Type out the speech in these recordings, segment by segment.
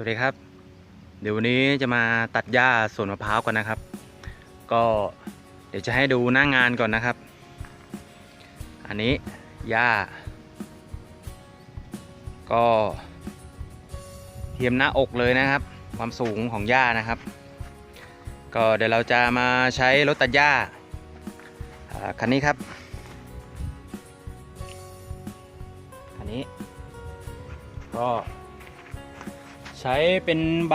วัสดีครับ เดี๋ยววันนี้จะมาตัดหญ้าสวนมะพร้าวก่อนนะครับ ก็เดี๋ยวจะให้ดูหน้างานก่อนนะครับ อันนี้หญ้า ก็เทียมหน้าอกเลยนะครับ ความสูงของหญ้านะครับ ก็เดี๋ยวเราจะมาใช้รถตัดหญ้าอ่าคันนี้ครับคันนี้ก็ ใช้เป็นใบ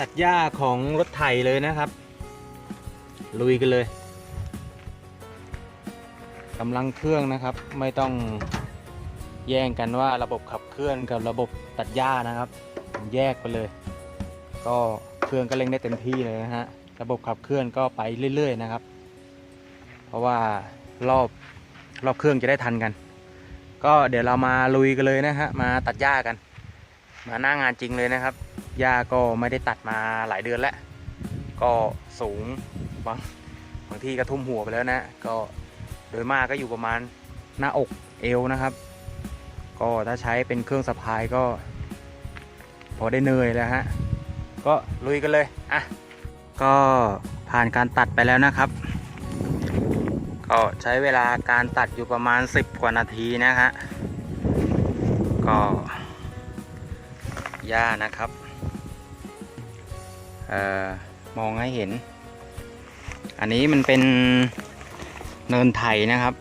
ตัดหญ้าของรถไถเลยนะครับ ลุยกันเลยกำลังเครื่องนะครับ ไม่ต้องแย่งกันว่าระบบขับเคลื่อนกับระบบตัดหญ้านะครับแยกไปเลย ก็เครื่องก็เร่งได้เต็มที่เลยนะฮะระบบขับเคลื่อนก็ไปเรื่อย ๆ นะครับ เพราะว่ารอบรอบเครื่องจะได้ทันกัน ก็เดี๋ยวเรามาลุยกันเลยนะฮะมาตัดหญ้ากัน มาหน้างานจริงเลยนะครับ หญ้าก็ไม่ได้ตัดมาหลายเดือนแล้ว ก็สูงบางบางที่ก็ทุ่มหัวไปแล้วนะ ก็โดยมากก็อยู่ประมาณหน้าอกเอวนะครับ ก็ถ้าใช้เป็นเครื่องสะพายก็ พอได้เหนื่อยแล้วฮะ ก็ลุยกันเลย อะ ก็ผ่านการตัดไปแล้วนะครับ ก็ใช้เวลาการตัดอยู่ประมาณ 10 กว่านาทีนะฮะ ก็ หญ้านะครับออมองให้เห็น อันนี้มันเป็นเนินไถนะครับ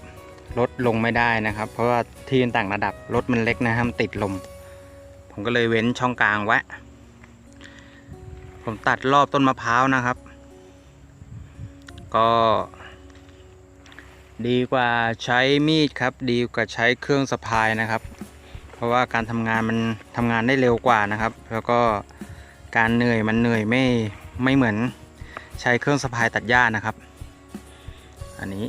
รถลงไม่ได้นะครับ เพราะว่าที่มันต่างระดับรถมันเล็กนะครับมันติดลม ผมก็เลยเว้นช่องกลางไว้ผมตัดรอบต้นมะพร้าวนะครับ ก็ ดีกว่าใช้มีดครับ ดีกว่าใช้เครื่องสะพายนะครับ เพราะว่าการทำงานมันทำงานได้เร็วกว่านะครับ แล้วก็การเหนื่อยมันเหนื่อยไม่ไม่เหมือนใช้เครื่องสะพายตัดหญ้านะครับ อันนี้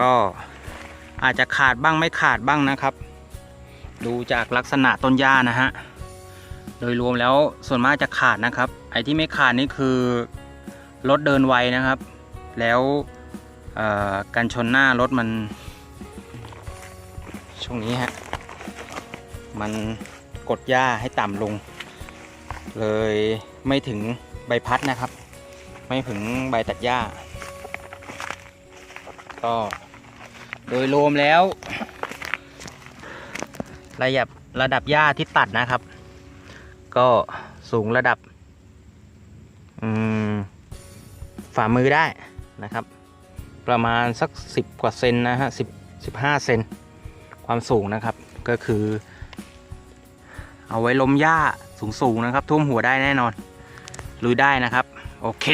ก็อาจจะขาดบ้างไม่ขาดบ้างนะครับ ดูจากลักษณะต้นหญ้านะฮะโดยรวมแล้วส่วนมากจะขาดนะครับ ไอ้ที่ไม่ขาดนี่คือรถเดินไวนะครับ แล้วการชนหน้ารถมัน ช่วงนี้ฮะ มันกดหญ้าให้ต่ำลง เลยไม่ถึงใบพัดนะครับ ไม่ถึงใบตัดหญ้า ก็โดยรวมแล้ว ระดับระดับหญ้าที่ตัดนะครับ ก็สูงระดับฝ่ามือได้นะครับ ประมาณสักสิบกว่าเซนนะฮะสิบสิบห้าเซน ความสูงนะครับ ก็คือ เอาไว้ล้มหญ้าสูงๆนะครับ ท่วมหัวได้แน่นอนลุยได้นะครับ โอเค